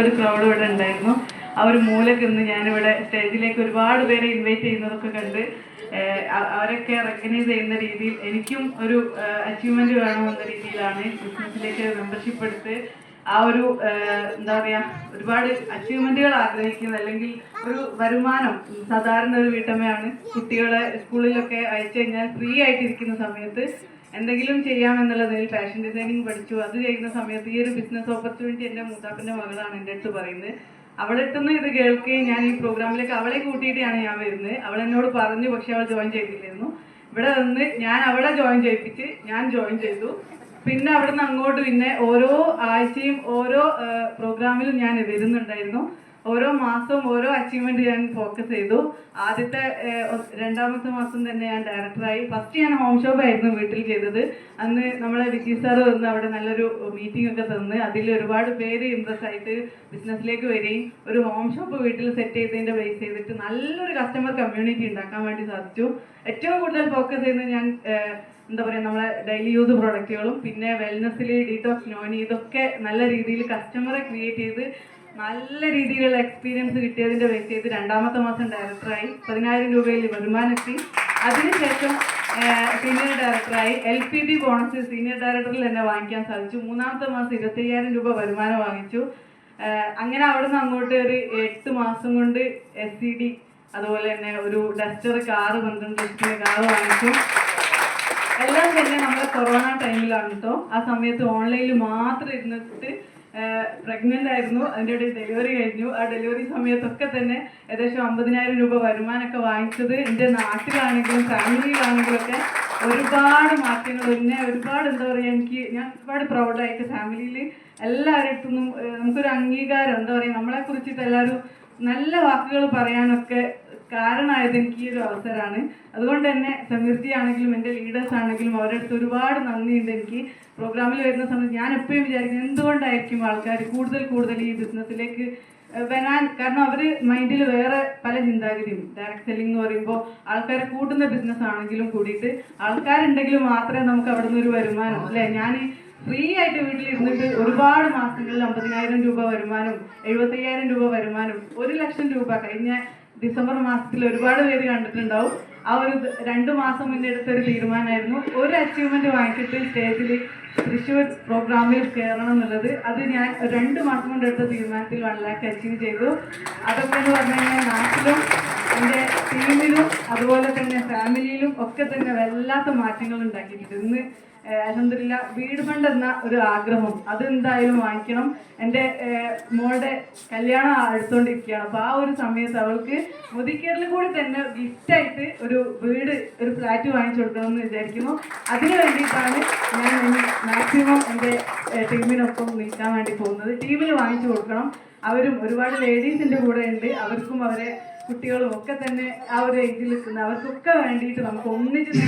ഒരു ക്രൗഡ് ഇവിടെ ഉണ്ടായിരുന്നു. ആ ഒരു മൂലക്ക് നിന്ന് ഞാനിവിടെ സ്റ്റേജിലേക്ക് ഒരുപാട് പേരെ ഇൻവൈറ്റ് ചെയ്യുന്നതൊക്കെ കണ്ട് അവരൊക്കെ റെക്കഗ്നൈസ് ചെയ്യുന്ന രീതിയിൽ എനിക്കും ഒരു അച്ചീവ്മെന്റ് വേണമെന്ന രീതിയിലാണ് ബിസിനസ്സിലേക്ക് മെമ്പർഷിപ്പ് എടുത്ത് ആ ഒരു എന്താ പറയാ ഒരുപാട് അച്ചീവ്മെന്റുകൾ ആഗ്രഹിക്കുന്നത് അല്ലെങ്കിൽ ഒരു വരുമാനം. സാധാരണ ഒരു വീട്ടമ്മയാണ് കുട്ടികളെ സ്കൂളിലൊക്കെ അയച്ചു കഴിഞ്ഞാൽ ഫ്രീ ആയിട്ടിരിക്കുന്ന സമയത്ത് എന്തെങ്കിലും ചെയ്യാമെന്നുള്ളതിൽ ഫാഷൻ ഡിസൈനിങ് പഠിച്ചു. അത് ചെയ്യുന്ന സമയത്ത് ഈ ഒരു ബിസിനസ് ഓപ്പർച്യൂണിറ്റി എന്റെ മൂത്താപ്പന്റെ മകളാണ് എന്റെ അടുത്ത് പറയുന്നത്. അവളെത്തുന്ന ഇത് കേൾക്കുകയും ഞാൻ ഈ പ്രോഗ്രാമിലേക്ക് അവളെ കൂട്ടിയിട്ടാണ് ഞാൻ വരുന്നത്. അവൾ എന്നോട് പറഞ്ഞു പക്ഷെ അവൾ ജോയിൻ ചെയ്തില്ലായിരുന്നു. ഇവിടെ വന്ന് ഞാൻ അവളെ ജോയിൻ ചെയ്യിപ്പിച്ച് ഞാൻ ജോയിൻ ചെയ്തു. പിന്നെ അവിടുന്ന് അങ്ങോട്ട് പിന്നെ ഓരോ ആഴ്ചയും ഓരോ പ്രോഗ്രാമിലും ഞാൻ വരുന്നുണ്ടായിരുന്നു. ഓരോ മാസവും ഓരോ അച്ചീവ്മെന്റ് ഞാൻ ഫോക്കസ് ചെയ്തു. ആദ്യത്തെ രണ്ടാമത്തെ മാസം തന്നെ ഞാൻ ഡയറക്ടറായി ഫസ്റ്റ് ഞാൻ ഹോം ഷോപ്പ് ആയിരുന്നു വീട്ടിൽ ചെയ്തത്. അന്ന് നമ്മളെ വിജി സാർ വന്ന് അവിടെ നല്ലൊരു മീറ്റിംഗ് ഒക്കെ തന്ന്. അതിൽ ഒരുപാട് പേര് ഇമ്പ്രസ് ആയിട്ട് ബിസിനസ്സിലേക്ക് വരികയും ഒരു ഹോം ഷോപ്പ് വീട്ടിൽ സെറ്റ് ചെയ്തതിന്റെ ബേസ് ചെയ്തിട്ട് നല്ലൊരു കസ്റ്റമർ കമ്മ്യൂണിറ്റി ഉണ്ടാക്കാൻ വേണ്ടി സാധിച്ചു. ഏറ്റവും കൂടുതൽ ഫോക്കസ് ചെയ്യുന്നത് ഞാൻ എന്താ പറയുക നമ്മളെ ഡെയിലി യൂസ് പ്രോഡക്റ്റുകളും പിന്നെ വെൽനസ്സിൽ ഡീറ്റോക്സ് നോനി ഇതൊക്കെ നല്ല രീതിയിൽ കസ്റ്റമറെ ക്രിയേറ്റ് ചെയ്ത് നല്ല രീതിയിലുള്ള എക്സ്പീരിയൻസ് കിട്ടിയതിന്റെ ചെയ്ത് രണ്ടാമത്തെ മാസം ഡയറക്ടറായി പതിനായിരം രൂപയിൽ വരുമാനത്തി അതിനുശേഷം സീനിയർ ഡയറക്ടറായി L P B bonus senior ഡയറക്ടറിൽ തന്നെ വാങ്ങിക്കാൻ സാധിച്ചു. മൂന്നാമത്തെ മാസം ഇരുപത്തയ്യായിരം രൂപ വരുമാനം വാങ്ങിച്ചു. അങ്ങനെ അവിടുന്ന് അങ്ങോട്ട് ഒരു എട്ട് മാസം കൊണ്ട് എസ് സി ഡി അതുപോലെ തന്നെ ഒരു ഡസ്റ്റർ കാറ് പന്ത്രണ്ട് ലക്ഷത്തിന് കാറ് വാങ്ങിച്ചു. എല്ലാം തന്നെ നമ്മൾ കൊറോണ ടൈമിലാണ് കേട്ടോ ആ സമയത്ത് ഓൺലൈനിൽ മാത്രം ഇരുന്നിട്ട് പ്രഗ്നന്റ് ആയിരുന്നു. അതിന്റെ ഇടയിൽ ഡെലിവറി കഴിഞ്ഞു. ആ ഡെലിവറി സമയത്തൊക്കെ തന്നെ ഏകദേശം അമ്പതിനായിരം രൂപ വരുമാനമൊക്കെ വാങ്ങിച്ചത് എന്റെ നാട്ടിലാണെങ്കിലും ഫാമിലിയിലാണെങ്കിലും ഒക്കെ ഒരുപാട് മാറ്റങ്ങൾ എന്നെ ഒരുപാട് എന്താ പറയുക എനിക്ക് ഞാൻ ഒരുപാട് പ്രൗഡായിട്ട് ഫാമിലിയിൽ എല്ലാവരുടെ നമുക്കൊരു അംഗീകാരം എന്താ പറയുക നമ്മളെ കുറിച്ചിട്ട് എല്ലാവരും നല്ല വാക്കുകൾ പറയാനൊക്കെ കാരണമായത് എനിക്ക് ഈ ഒരു അവസരമാണ്. അതുകൊണ്ട് തന്നെ സമൃദ്ധി ആണെങ്കിലും എന്റെ ലീഡേഴ്സ് ആണെങ്കിലും അവരുടെ അടുത്ത് ഒരുപാട് നന്ദിയുണ്ട്. എനിക്ക് പ്രോഗ്രാമിൽ വരുന്ന സമയത്ത് ഞാൻ എപ്പോഴും വിചാരിക്കുന്നത് എന്തുകൊണ്ടായിരിക്കും ആൾക്കാർ കൂടുതൽ കൂടുതൽ ഈ ബിസിനസ്സിലേക്ക് വരാൻ? കാരണം അവർ മൈൻഡിൽ വേറെ പല ചിന്താഗതിയും. ഡയറക്റ്റ് സെല്ലിംഗ് എന്ന് പറയുമ്പോൾ ആൾക്കാരെ കൂട്ടുന്ന ബിസിനസ് ആണെങ്കിലും കൂടിയിട്ട് ആൾക്കാരുണ്ടെങ്കിൽ മാത്രമേ നമുക്ക് അവിടെ നിന്ന് ഒരു വരുമാനം അല്ലേ? ഞാൻ ഫ്രീ ആയിട്ട് വീട്ടിൽ ഇരുന്നിട്ട് ഒരുപാട് മാസങ്ങളിൽ അമ്പതിനായിരം രൂപ വരുമാനം എഴുപത്തയ്യായിരം രൂപ വരുമാനം ഒരു ലക്ഷം രൂപ കഴിഞ്ഞ ഡിസംബർ മാസത്തിൽ ഒരുപാട് പേര് കണ്ടിട്ടുണ്ടാവും. ആ ഒരു രണ്ട് മാസം മുന്നേ എടുത്തൊരു തീരുമാനമായിരുന്നു. ഒരു അച്ചീവ്മെന്റ് വാങ്ങിച്ചിട്ട് സ്റ്റേജിൽ തൃശ്ശൂർ പ്രോഗ്രാമിൽ കയറണം എന്നുള്ളത്. അത് ഞാൻ രണ്ട് മാസം കൊണ്ട് എടുത്ത തീരുമാനത്തിൽ വൺ ലാക്ക് അച്ചീവ് ചെയ്തു അതൊക്കെ എന്ന് പറഞ്ഞു കഴിഞ്ഞാൽ നാട്ടിലും എന്റെ ടീമിലും അതുപോലെ തന്നെ ഫാമിലിയിലും ഒക്കെ തന്നെ വല്ലാത്ത മാറ്റങ്ങൾ ഉണ്ടാക്കിയിട്ടുണ്ട്. ഇന്ന് അലഹമില്ല വീട് ഫണ്ട് എന്ന ഒരു ആഗ്രഹം. അത് എന്തായാലും വാങ്ങിക്കണം. എന്റെ മോളുടെ കല്യാണം അടുത്തോണ്ടിരിക്കുകയാണ് അപ്പോൾ ആ ഒരു സമയത്ത് അവൾക്ക് മുതിക്കേറിൽ കൂടി തന്നെ ഗിഫ്റ്റായിട്ട് ഒരു വീട് ഒരു ഫ്ലാറ്റ് വാങ്ങിച്ചു കൊടുക്കണമെന്ന് വിചാരിക്കുന്നു. അതിന് വേണ്ടിയിട്ടാണ് ഞാൻ മാക്സിമം എന്റെ ടീമിനൊപ്പം നിൽക്കാൻ വേണ്ടി പോകുന്നത്. ടീമിൽ വാങ്ങിച്ചു കൊടുക്കണം. അവരും ഒരുപാട് ലേഡീസിന്റെ കൂടെ ഉണ്ട്. അവർക്കും അവരെ കുട്ടികളും ഒക്കെ തന്നെ ആ ഒരു ഏജിൽ നിൽക്കുന്ന അവർക്കൊക്കെ വേണ്ടിയിട്ട് നമുക്ക് ഒന്നിച്ച് നിന്ന്